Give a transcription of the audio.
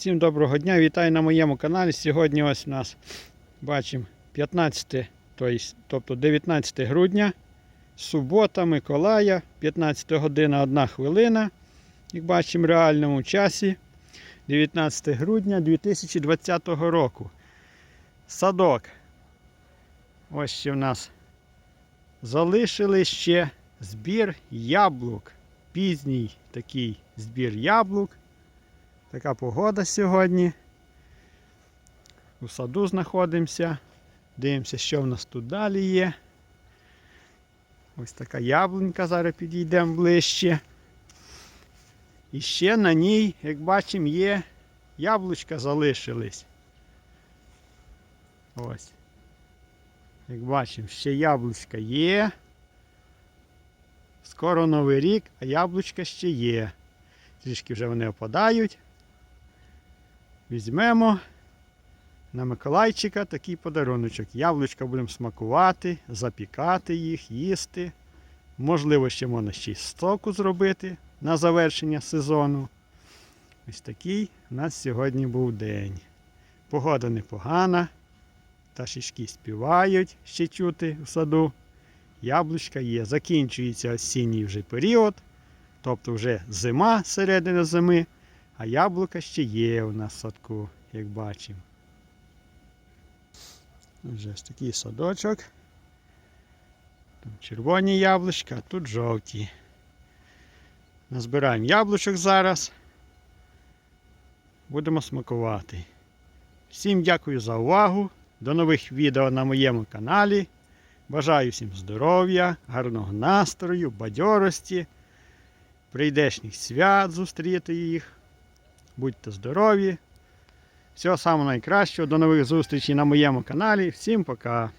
Всім доброго дня, вітаю на моєму каналі. Сьогодні ось у нас бачимо 15, тобто 19 грудня, субота, Миколая, 15 година 1 хвилина. Як бачимо в реальному часі, 19 грудня 2020 року. Садок. Ось ще в нас залишили ще збір яблук. Пізній такий збір яблук. Така погода сьогодні. У саду знаходимося. Дивимося, що в нас тут далі є. Ось така яблунька, зараз підійдемо ближче. І ще на ній, як бачимо, є яблучка залишились. Ось. Як бачимо, ще яблучка є. Скоро Новий рік, а яблучка ще є. Трішки вже вони опадають. Візьмемо на Миколайчика такий подаруночок. Яблучка будемо смакувати, запікати їх, їсти. Можливо, ще можна ще й з соку зробити на завершення сезону. Ось такий у нас сьогодні був день. Погода непогана. Пташечки співають ще чути в саду. Яблучка є. Закінчується осінній вже період. Тобто вже зима, середина зими, а яблука ще є у нас в садку, як бачимо. Вже ось такий садочок. Там червоні яблучка, а тут жовті. Назбираємо яблучок зараз. Будемо смакувати. Всім дякую за увагу. До нових відео на моєму каналі. Бажаю всім здоров'я, гарного настрою, бадьорості прийдешніх свят зустріти їх. Будьте здорові. Всього самого найкращого. До нових зустрічей на моєму каналі. Всім пока!